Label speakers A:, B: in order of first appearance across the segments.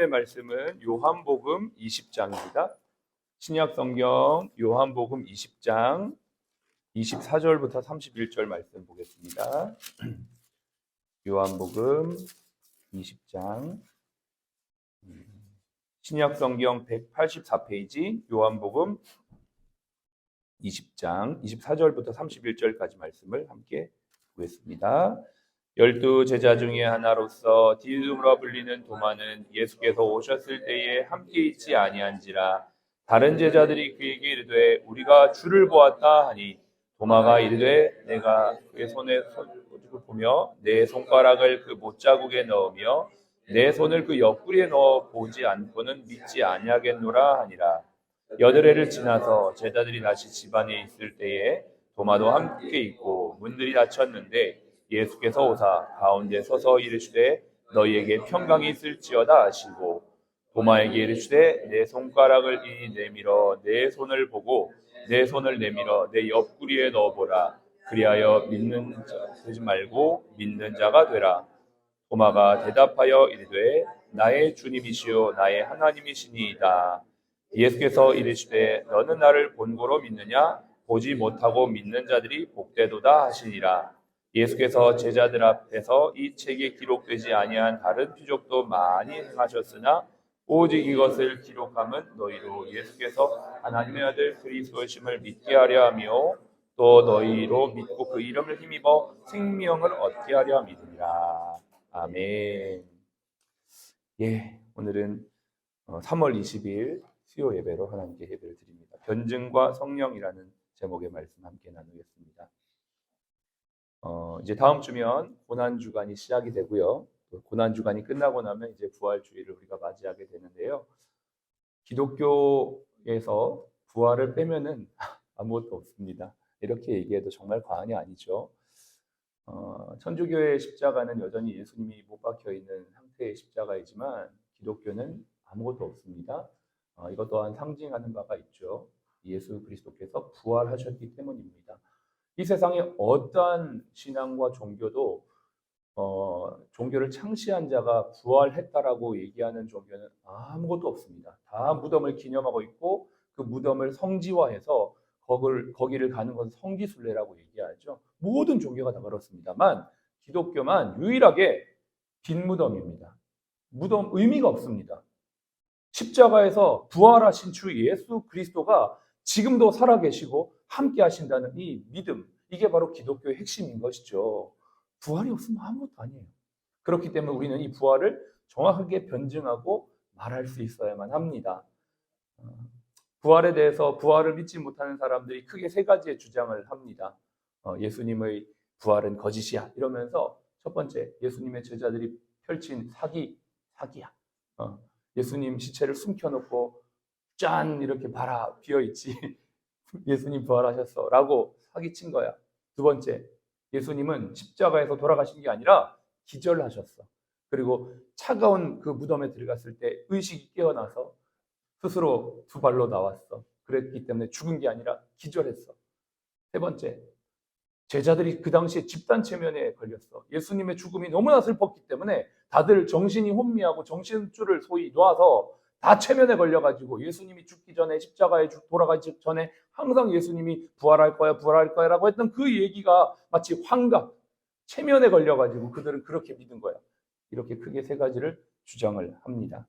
A: 하나님의 말씀은 요한복음 20장입니다. 신약 성경 요한복음 20장 24절부터 31절 말씀 보겠습니다. 요한복음 20장 신약 성경 184페이지 요한복음 20장 24절부터 31절까지 말씀을 함께 보겠습니다. 열두 제자 중에 하나로서 디두므로 불리는 도마는 예수께서 오셨을 때에 함께 있지 아니한지라 다른 제자들이 그에게 이르되 우리가 주를 보았다 하니 도마가 이르되 내가 그의 손에 손을 보며 내 손가락을 그 못자국에 넣으며 내 손을 그 옆구리에 넣어 보지 않고는 믿지 아니하겠노라 하니라. 여드레를 지나서 제자들이 다시 집안에 있을 때에 도마도 함께 있고 문들이 닫혔는데 예수께서 오사 가운데 서서 이르시되 너희에게 평강이 있을지어다 하시고 도마에게 이르시되 내 손가락을 이 내밀어 내 손을 보고 내 손을 내밀어 내 옆구리에 넣어보라. 그리하여 믿는 자 되지 말고 믿는 자가 되라. 도마가 대답하여 이르되 나의 주님이시요 나의 하나님이시니이다. 예수께서 이르시되 너는 나를 본고로 믿느냐? 보지 못하고 믿는 자들이 복되도다 하시니라 예수께서 제자들 앞에서 이 책에 기록되지 아니한 다른 표적도 많이 행하셨으나 오직 이것을 기록함은 너희로 예수께서 하나님의 아들 그리스도심을 믿게 하려 하며 또 너희로 믿고 그 이름을 힘입어 생명을 얻게 하려 함이니라. 아멘. 예, 오늘은 3월 20일 수요 예배로 하나님께 예배를 드립니다. 변증과 성령이라는 제목의 말씀 함께 나누겠습니다. 어, 이제 다음 주면 고난 주간이 시작이 되고요. 고난 주간이 끝나고 나면 이제 부활 주일을 우리가 맞이하게 되는데요. 기독교에서 부활을 빼면은 아무것도 없습니다. 이렇게 얘기해도 정말 과언이 아니죠. 어, 천주교의 십자가는 여전히 예수님이 못 박혀 있는 상태의 십자가이지만 기독교는 아무것도 없습니다. 어, 이것 또한 상징하는 바가 있죠. 예수 그리스도께서 부활하셨기 때문입니다. 이 세상에 어떠한 신앙과 종교도 어, 종교를 창시한 자가 부활했다라고 얘기하는 종교는 아무것도 없습니다. 다 무덤을 기념하고 있고 그 무덤을 성지화해서 거기를, 거기를 가는 것은 성지순례라고 얘기하죠. 모든 종교가 다 그렇습니다만 기독교만 유일하게 빈 무덤입니다. 무덤 의미가 없습니다. 십자가에서 부활하신 주 예수 그리스도가 지금도 살아계시고 함께 하신다는 이 믿음, 이게 바로 기독교의 핵심인 것이죠. 부활이 없으면 아무것도 아니에요. 그렇기 때문에 우리는 이 부활을 정확하게 변증하고 말할 수 있어야만 합니다. 어, 부활에 대해서 부활을 믿지 못하는 사람들이 크게 세 가지의 주장을 합니다. 어, 예수님의 부활은 거짓이야. 이러면서 첫 번째, 예수님의 제자들이 펼친 사기, 사기야. 어, 예수님 시체를 숨겨놓고 짠 이렇게 봐라 비어 있지. 예수님 부활하셨어. 라고 사기친 거야. 두 번째, 예수님은 십자가에서 돌아가신 게 아니라 기절하셨어. 그리고 차가운 그 무덤에 들어갔을 때 의식이 깨어나서 스스로 두 발로 나왔어. 그랬기 때문에 죽은 게 아니라 기절했어. 세 번째, 제자들이 그 당시에 집단 체면에 걸렸어. 예수님의 죽음이 너무나 슬펐기 때문에 다들 정신이 혼미하고 정신줄을 소위 놔서 다 체면에 걸려가지고 예수님이 죽기 전에 십자가에 돌아가기 전에 항상 예수님이 부활할 거야, 부활할 거야 라고 했던 그 얘기가 마치 환각, 체면에 걸려가지고 그들은 그렇게 믿은 거야. 이렇게 크게 세 가지를 주장을 합니다.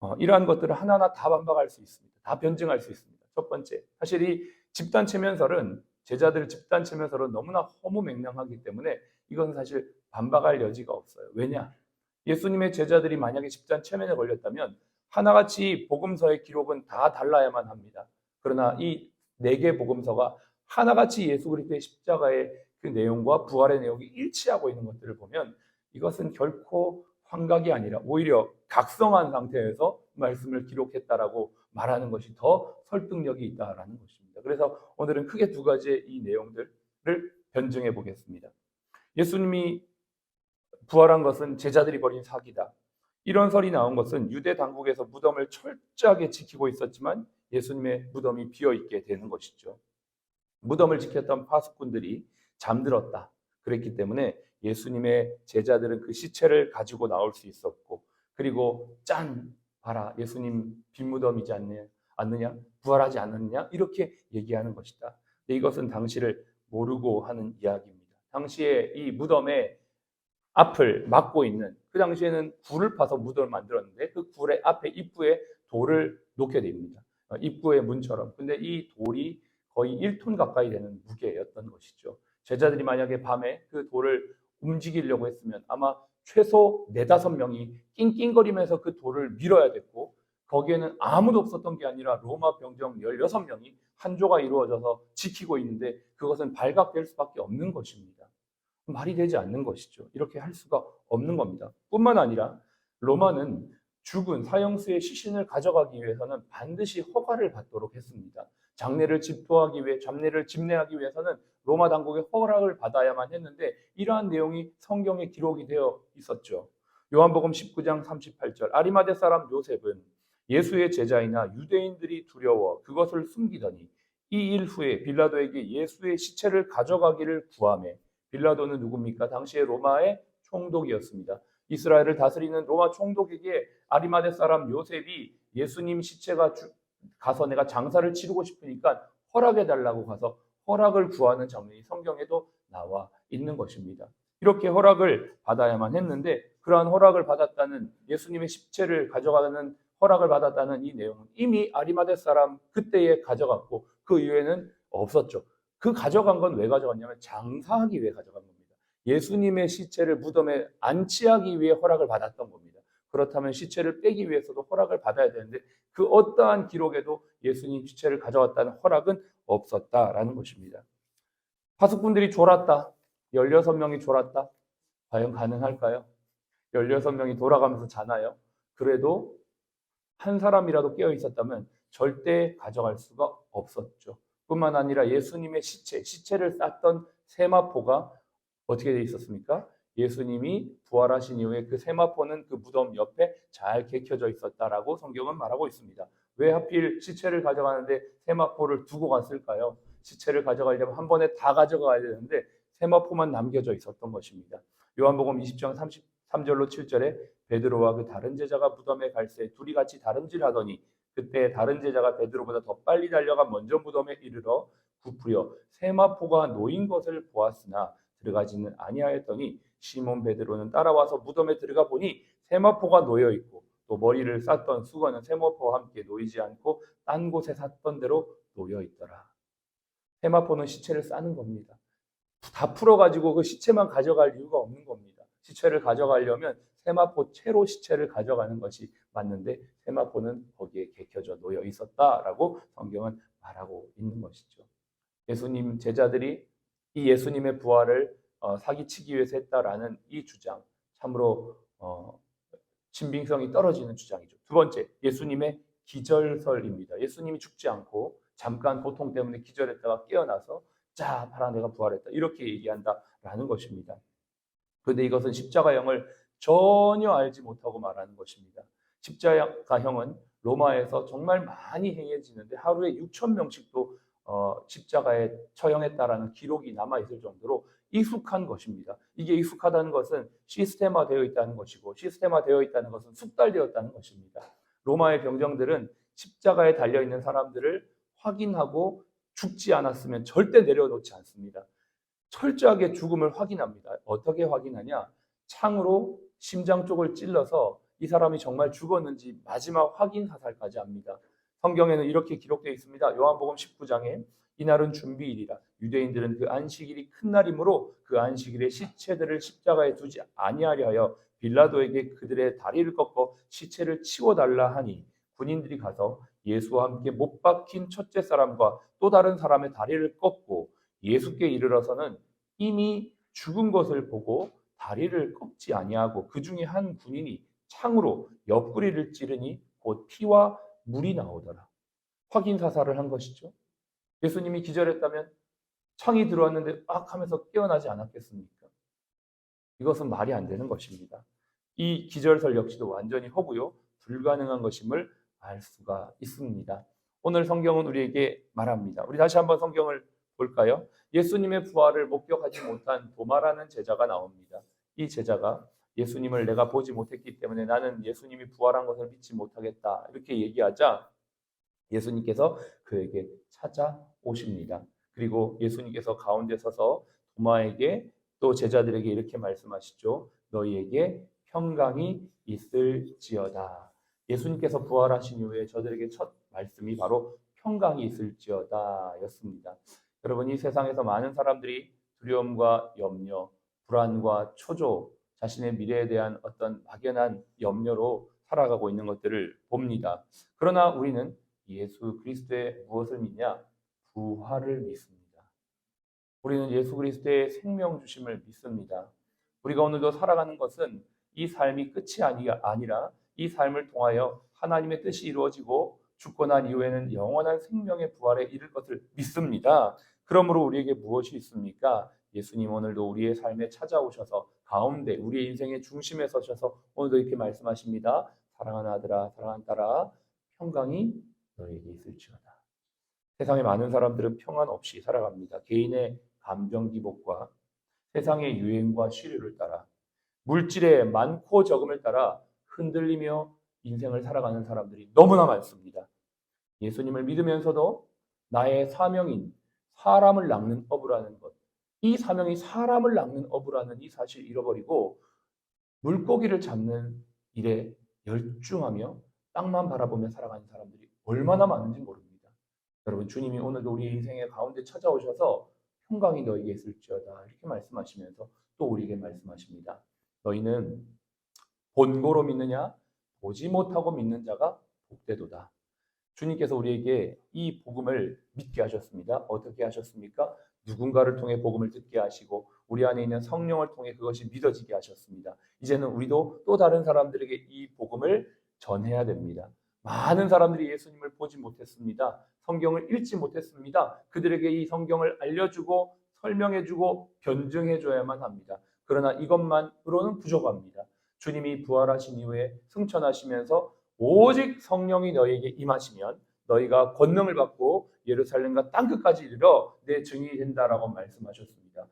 A: 어, 이러한 것들을 하나하나 다 반박할 수 있습니다. 다 변증할 수 있습니다. 첫 번째, 사실 이 집단 체면설은 제자들 집단 체면설은 너무나 허무맹랑하기 때문에 이건 사실 반박할 여지가 없어요. 왜냐? 예수님의 제자들이 만약에 집단 체면에 걸렸다면 하나같이 복음서의 기록은 다 달라야만 합니다. 그러나 이 네 개 복음서가 하나같이 예수 그리스도의 십자가의 그 내용과 부활의 내용이 일치하고 있는 것들을 보면 이것은 결코 환각이 아니라 오히려 각성한 상태에서 말씀을 기록했다라고 말하는 것이 더 설득력이 있다라는 것입니다. 그래서 오늘은 크게 두 가지의 이 내용들을 변증해 보겠습니다. 예수님이 부활한 것은 제자들이 벌인 사기다. 이런 설이 나온 것은 유대 당국에서 무덤을 철저하게 지키고 있었지만 예수님의 무덤이 비어 있게 되는 것이죠. 무덤을 지켰던 파수꾼들이 잠들었다. 그랬기 때문에 예수님의 제자들은 그 시체를 가지고 나올 수 있었고 그리고 짠 봐라 예수님 빈 무덤이지 않느냐, 않느냐 부활하지 않느냐 이렇게 얘기하는 것이다. 근데 이것은 당시를 모르고 하는 이야기입니다. 당시에 이 무덤의 앞을 막고 있는 그 당시에는 굴을 파서 무덤을 만들었는데 그 굴의 앞에 입구에 돌을 놓게 됩니다. 어, 입구의 문처럼. 근데 이 돌이 거의 1톤 가까이 되는 무게였던 것이죠. 제자들이 만약에 밤에 그 돌을 움직이려고 했으면 아마 최소 네다섯 명이 낑낑거리면서 그 돌을 밀어야 됐고 거기에는 아무도 없었던 게 아니라 로마 병정 16명이 한 조가 이루어져서 지키고 있는데 그것은 발각될 수밖에 없는 것입니다. 말이 되지 않는 것이죠. 이렇게 할 수가 없는 겁니다. 뿐만 아니라 로마는 죽은 사형수의 시신을 가져가기 위해서는 반드시 허가를 받도록 했습니다. 장례를 집도하기 위해 잡례를 집례하기 위해서는 로마 당국의 허락을 받아야만 했는데 이러한 내용이 성경에 기록이 되어 있었죠. 요한복음 19장 38절 아리마대 사람 요셉은 예수의 제자이나 유대인들이 두려워 그것을 숨기더니 이 일 후에 빌라도에게 예수의 시체를 가져가기를 구하매 빌라도는 누굽니까? 당시에 로마의 총독이었습니다. 이스라엘을 다스리는 로마 총독에게 아리마대 사람 요셉이 예수님 시체가 주- 가서 내가 장사를 치르고 싶으니까 허락해 달라고 가서 허락을 구하는 장면이 성경에도 나와 있는 것입니다. 이렇게 허락을 받아야만 했는데 그러한 허락을 받았다는 예수님의 시체를 가져가는 허락을 받았다는 이 내용은 이미 아리마대 사람 그때에 가져갔고 그 이후에는 없었죠. 그 가져간 건 왜 가져갔냐면 장사하기 위해 가져간 겁니다. 예수님의 시체를 무덤에 안치하기 위해 허락을 받았던 겁니다. 그렇다면 시체를 빼기 위해서도 허락을 받아야 되는데 그 어떠한 기록에도 예수님 시체를 가져왔다는 허락은 없었다라는 것입니다. 파수꾼들이 졸았다. 16명이 졸았다. 과연 가능할까요? 16명이 돌아가면서 자나요? 그래도 한 사람이라도 깨어 있었다면 절대 가져갈 수가 없었죠. 뿐만 아니라 예수님의 시체, 시체를 쌌던 세마포가 어떻게 되어 있었습니까? 예수님이 부활하신 이후에 그 세마포는 그 무덤 옆에 잘 개켜져 있었다라고 성경은 말하고 있습니다. 왜 하필 시체를 가져가는데 세마포를 두고 갔을까요? 시체를 가져가려면 한 번에 다 가져가야 되는데 세마포만 남겨져 있었던 것입니다. 요한복음 20장 33절로 7절에 베드로와 그 다른 제자가 무덤에 갈새 둘이 같이 다름질하더니 그때 다른 제자가 베드로보다 더 빨리 달려가 먼저 무덤에 이르러 부풀여 세마포가 놓인 것을 보았으나 들어가지는 아니하였더니 시몬 베드로는 따라와서 무덤에 들어가 보니 세마포가 놓여 있고 또 머리를 쌌던 수건은 세마포와 함께 놓이지 않고 딴 곳에 샀던 대로 놓여 있더라. 세마포는 시체를 싸는 겁니다. 다 풀어가지고 그 시체만 가져갈 이유가 없는 겁니다. 시체를 가져가려면 세마포 채로 시체를 가져가는 것이 맞는데 세마포는 거기에 개켜져 놓여 있었다라고 성경은 말하고 있는 것이죠. 예수님 제자들이 이 예수님의 부활을 어, 사기치기 위해서 했다라는 이 주장 참으로 어, 신빙성이 떨어지는 주장이죠. 두 번째, 예수님의 기절설입니다. 예수님이 죽지 않고 잠깐 고통 때문에 기절했다가 깨어나서 자, 봐라 내가 부활했다. 이렇게 얘기한다라는 것입니다. 그런데 이것은 십자가형을 전혀 알지 못하고 말하는 것입니다. 십자가형은 로마에서 정말 많이 행해지는데 하루에 6천 명씩도 어, 십자가에 처형했다라는 기록이 남아 있을 정도로 익숙한 것입니다. 이게 익숙하다는 것은 시스템화되어 있다는 것이고 시스템화되어 있다는 것은 숙달되었다는 것입니다. 로마의 병정들은 십자가에 달려 있는 사람들을 확인하고 죽지 않았으면 절대 내려놓지 않습니다. 철저하게 죽음을 확인합니다. 어떻게 확인하냐? 창으로 심장 쪽을 찔러서 이 사람이 정말 죽었는지 마지막 확인 사살까지 합니다. 성경에는 이렇게 기록되어 있습니다. 요한복음 19장에 이날은 준비일이라 유대인들은 그 안식일이 큰 날이므로 그 안식일에 시체들을 십자가에 두지 아니하려 하여 빌라도에게 그들의 다리를 꺾어 시체를 치워 달라 하니 군인들이 가서 예수와 함께 못 박힌 첫째 사람과 또 다른 사람의 다리를 꺾고 예수께 이르러서는 이미 죽은 것을 보고 다리를 꺾지 아니하고 그 중에 한 군인이 창으로 옆구리를 찌르니 곧 피와 물이 나오더라. 확인 사살을 한 것이죠. 예수님이 기절했다면 창이 들어왔는데 악 하면서 깨어나지 않았겠습니까? 이것은 말이 안 되는 것입니다. 이 기절설 역시도 완전히 허구요 불가능한 것임을 알 수가 있습니다. 오늘 성경은 우리에게 말합니다. 우리 다시 한번 성경을 볼까요? 예수님의 부활을 목격하지 못한 도마라는 제자가 나옵니다. 이 제자가 예수님을 내가 보지 못했기 때문에 나는 예수님이 부활한 것을 믿지 못하겠다. 이렇게 얘기하자 예수님께서 그에게 찾아오십니다. 그리고 예수님께서 가운데 서서 도마에게 또 제자들에게 이렇게 말씀하시죠. 너희에게 평강이 있을지어다. 예수님께서 부활하신 이후에 저들에게 첫 말씀이 바로 평강이 있을지어다였습니다. 여러분 이 세상에서 많은 사람들이 두려움과 염려, 불안과 초조, 자신의 미래에 대한 어떤 막연한 염려로 살아가고 있는 것들을 봅니다. 그러나 우리는 예수 그리스도의 무엇을 믿냐? 부활을 믿습니다. 우리는 예수 그리스도의 생명 주심을 믿습니다. 우리가 오늘도 살아가는 것은 이 삶이 끝이 아니, 아니라 이 삶을 통하여 하나님의 뜻이 이루어지고 죽고 난 이후에는 영원한 생명의 부활에 이를 것을 믿습니다. 그러므로 우리에게 무엇이 있습니까? 예수님 오늘도 우리의 삶에 찾아오셔서 가운데 우리의 인생의 중심에 서셔서 오늘도 이렇게 말씀하십니다. 사랑하는 아들아, 사랑하는 딸아, 평강이 너에게 있을지어다. 세상에 많은 사람들은 평안 없이 살아갑니다. 개인의 감정 기복과 세상의 유행과 시류를 따라 물질의 많고 적음을 따라 흔들리며 인생을 살아가는 사람들이 너무나 많습니다. 예수님을 믿으면서도 나의 사명인 사람을 낚는 어부라는 것, 이 사명이 사람을 낚는 어부라는 이 사실을 잃어버리고 물고기를 잡는 일에 열중하며 땅만 바라보며 살아가는 사람들이 얼마나 많은지 모릅니다. 여러분 주님이 오늘도 우리 인생의 가운데 찾아오셔서 평강이 너에게 있을지어다 이렇게 말씀하시면서 또 우리에게 말씀하십니다. 너희는 본고로 믿느냐 보지 못하고 믿는 자가 복되도다. 주님께서 우리에게 이 복음을 믿게 하셨습니다. 어떻게 하셨습니까? 누군가를 통해 복음을 듣게 하시고 우리 안에 있는 성령을 통해 그것이 믿어지게 하셨습니다. 이제는 우리도 또 다른 사람들에게 이 복음을 전해야 됩니다. 많은 사람들이 예수님을 보지 못했습니다. 성경을 읽지 못했습니다. 그들에게 이 성경을 알려주고 설명해주고 변증해줘야만 합니다. 그러나 이것만으로는 부족합니다. 주님이 부활하신 이후에 승천하시면서 오직 성령이 너희에게 임하시면 너희가 권능을 받고 예루살렘과 땅 끝까지 이르러 내 증인이 된다라고 말씀하셨습니다.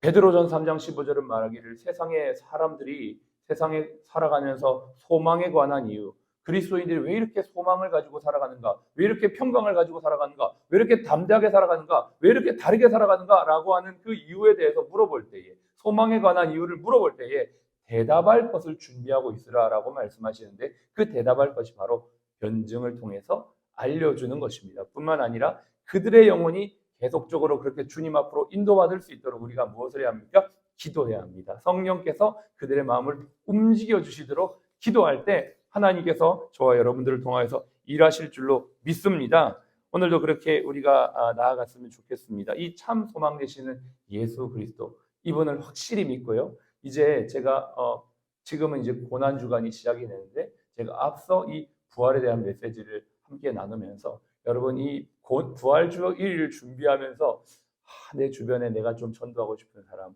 A: 베드로전 3장 15절은 말하기를 세상의 사람들이 세상에 살아가면서 소망에 관한 이유 그리스도인들이 왜 이렇게 소망을 가지고 살아가는가? 왜 이렇게 평강을 가지고 살아가는가? 왜 이렇게 담대하게 살아가는가? 왜 이렇게 다르게 살아가는가? 라고 하는 그 이유에 대해서 물어볼 때에 소망에 관한 이유를 물어볼 때에 대답할 것을 준비하고 있으라라고 말씀하시는데 그 대답할 것이 바로 변증을 통해서 알려주는 것입니다. 뿐만 아니라 그들의 영혼이 계속적으로 그렇게 주님 앞으로 인도받을 수 있도록 우리가 무엇을 해야 합니까? 기도해야 합니다. 성령께서 그들의 마음을 움직여 주시도록 기도할 때 하나님께서 저와 여러분들을 통하여서 일하실 줄로 믿습니다. 오늘도 그렇게 우리가 아, 나아갔으면 좋겠습니다. 이 참 소망 되시는 예수 그리스도 이분을 확실히 믿고요. 이제 제가 어, 지금은 이제 고난 주간이 시작이 되는데 제가 앞서 이 부활에 대한 메시지를 함께 나누면서 여러분 이 부활 주 일을 준비하면서 아, 내 주변에 내가 좀 전도하고 싶은 사람,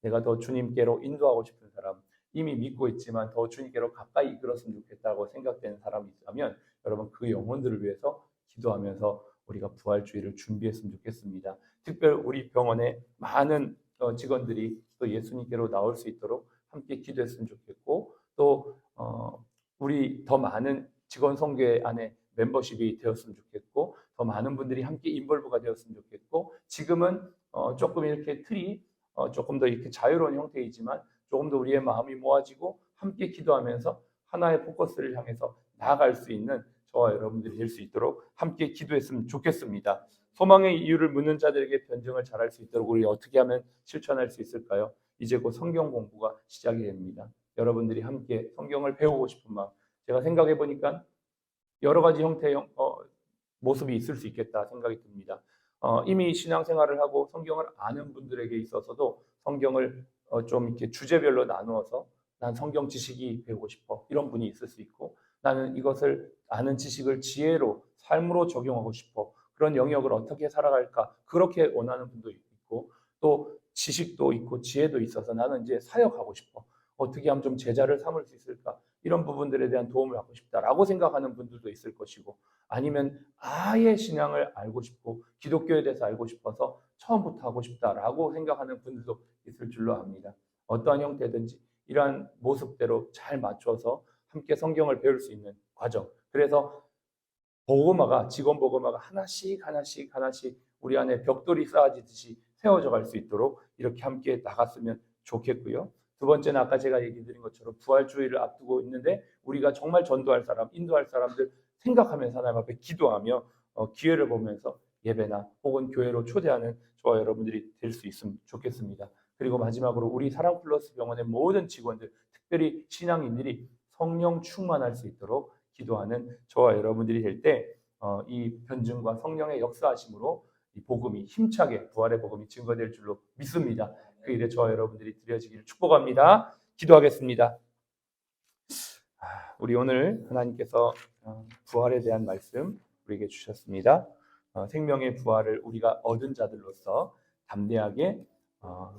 A: 내가 더 주님께로 인도하고 싶은 사람, 이미 믿고 있지만 더 주님께로 가까이 이끌었으면 좋겠다고 생각되는 사람이 있다면 여러분 그 영혼들을 위해서 기도하면서 우리가 부활주의를 준비했으면 좋겠습니다. 특별 우리 병원에 많은 어, 직원들이 또 예수님께로 나올 수 있도록 함께 기도했으면 좋겠고 또 어, 우리 더 많은 직원 성교회 안에 멤버십이 되었으면 좋겠고 더 많은 분들이 함께 인벌브가 되었으면 좋겠고 지금은 어, 조금 이렇게 틀이 어, 조금 더 이렇게 자유로운 형태이지만 조금 더 우리의 마음이 모아지고 함께 기도하면서 하나의 포커스를 향해서 나아갈 수 있는 저와 여러분들이 될 수 있도록 함께 기도했으면 좋겠습니다. 소망의 이유를 묻는 자들에게 변증을 잘할 수 있도록 우리 어떻게 하면 실천할 수 있을까요? 이제 곧 성경 공부가 시작이 됩니다. 여러분들이 함께 성경을 배우고 싶은 마음. 제가 생각해 보니까 여러 가지 형태의 어, 모습이 있을 수 있겠다 생각이 듭니다. 어, 이미 신앙생활을 하고 성경을 아는 분들에게 있어서도 성경을 어, 좀 이렇게 주제별로 나누어서 난 성경 지식이 배우고 싶어 이런 분이 있을 수 있고 나는 이것을 아는 지식을 지혜로 삶으로 적용하고 싶어 그런 영역을 어떻게 살아갈까 그렇게 원하는 분도 있고 또 지식도 있고 지혜도 있어서 나는 이제 사역하고 싶어 어떻게 하면 좀 제자를 삼을 수 있을까 이런 부분들에 대한 도움을 받고 싶다라고 생각하는 분들도 있을 것이고 아니면 아예 신앙을 알고 싶고 기독교에 대해서 알고 싶어서 처음부터 하고 싶다라고 생각하는 분들도 있을 줄로 압니다. 어떠한 형태든지 이러한 모습대로 잘 맞춰서 함께 성경을 배울 수 있는 과정. 그래서 복음화가 직원 복음화가 하나씩 하나씩 하나씩 우리 안에 벽돌이 쌓아지듯이 세워져 갈 수 있도록 이렇게 함께 나갔으면 좋겠고요. 두 번째는 아까 제가 얘기 드린 것처럼 부활주의를 앞두고 있는데 우리가 정말 전도할 사람, 인도할 사람들 생각하면서 하나님 앞에 기도하며 어, 기회를 보면서 예배나 혹은 교회로 초대하는 저와 여러분들이 될 수 있으면 좋겠습니다. 그리고 마지막으로 우리 사랑 플러스 병원의 모든 직원들, 특별히 신앙인들이 성령 충만할 수 있도록 기도하는 저와 여러분들이 될 때 이 변증과 성령의 역사하심으로 이 복음이 힘차게 부활의 복음이 증거될 줄로 믿습니다. 그 일에 저와 여러분들이 드려지기를 축복합니다. 기도하겠습니다. 아, 우리 오늘 하나님께서 어, 부활에 대한 말씀 우리에게 주셨습니다. 어, 생명의 부활을 우리가 얻은 자들로서 담대하게 어,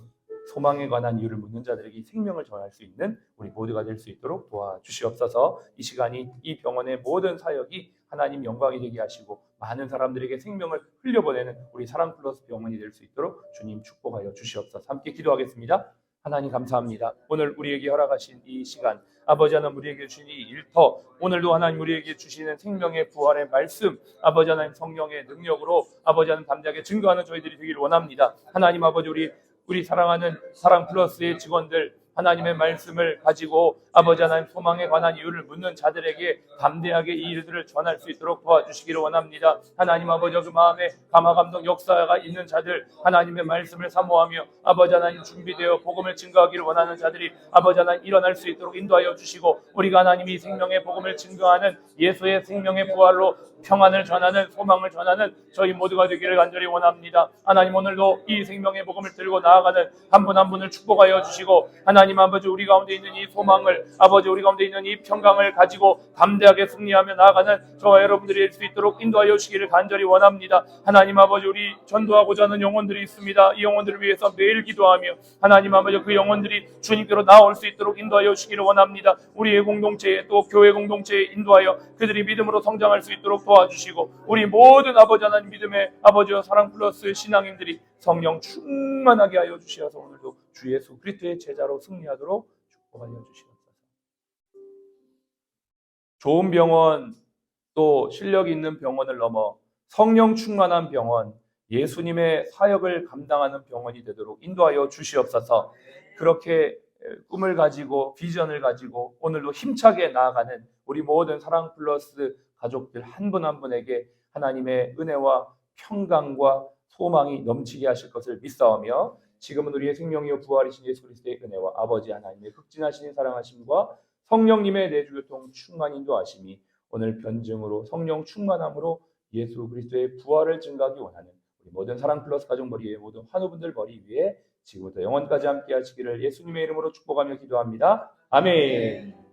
A: 소망에 관한 이유를 묻는 자들에게 이 생명을 전할 수 있는 우리 모두가 될 수 있도록 도와주시옵소서. 이 시간이 이 병원의 모든 사역이 하나님 영광이 되게 하시고 많은 사람들에게 생명을 흘려보내는 우리 사랑 플러스 병원이 될 수 있도록 주님 축복하여 주시옵소서. 함께 기도하겠습니다. 하나님 감사합니다. 오늘 우리에게 허락하신 이 시간, 아버지 하나님 우리에게 주신 이 일터, 오늘도 하나님 우리에게 주시는 생명의 부활의 말씀, 아버지 하나님 성령의 능력으로 아버지 하나님 담대하게 증거하는 저희들이 되기를 원합니다. 하나님 아버지 우리 우리 사랑하는 사랑 플러스의 직원들 하나님의 말씀을 가지고 아버지 하나님 소망에 관한 이유를 묻는 자들에게 담대하게 이 일들을 전할 수 있도록 도와주시기를 원합니다. 하나님 아버지 그 마음에 감화 감동 역사가 있는 자들 하나님의 말씀을 사모하며 아버지 하나님 준비되어 복음을 증거하기를 원하는 자들이 아버지 하나님 일어날 수 있도록 인도하여 주시고 우리가 하나님이 생명의 복음을 증거하는 예수의 생명의 부활로 평안을 전하는 소망을 전하는 저희 모두가 되기를 간절히 원합니다. 하나님 오늘도 이 생명의 복음을 들고 나아가는 한분한 분을 축복하여 주시고 하나님 아버지 우리 가운데 있는 이 소망을 아버지 우리 가운데 있는 이 평강을 가지고 담대하게 승리하며 나아가는 저와 여러분들이 될 수 있도록 인도하여 주시기를 간절히 원합니다. 하나님 아버지 우리 전도하고자 하는 영혼들이 있습니다. 이 영혼들을 위해서 매일 기도하며 하나님 아버지 그 영혼들이 주님께로 나올 수 있도록 인도하여 주시기를 원합니다. 우리의 공동체에 또 교회 공동체에 인도하여 그들이 믿음으로 성장할 수 있도록 도와 주시고 우리 모든 아버지 하나님 믿음의 아버지와 사랑 플러스 신앙인들이 성령 충만하게 하여 주시어서 오늘도 주 예수 그리스도의 제자로 승리하도록 축복하여 주시옵소서. 좋은 병원 또 실력 있는 병원을 넘어 성령 충만한 병원, 예수님의 사역을 감당하는 병원이 되도록 인도하여 주시옵소서. 그렇게 꿈을 가지고 비전을 가지고 오늘도 힘차게 나아가는 우리 모든 사랑 플러스 가족들 한분한 분에게 하나님의 은혜와 평강과 소망이 넘치게 하실 것을 믿사오며 지금은 우리의 생명이요 부활이신 예수 그리스도의 은혜와 아버지 하나님의 극진하신 사랑하심과 성령님의 내주 교통 충만 인도하심이 오늘 변증으로 성령 충만함으로 예수 그리스도의 부활을 증가하기 원하는 우리 모든 사랑 플러스 가족 머리 위에 모든 환우분들 머리 위에 지금부터 영원까지 함께 하시기를 예수님의 이름으로 축복하며 기도합니다. 아멘. 주님.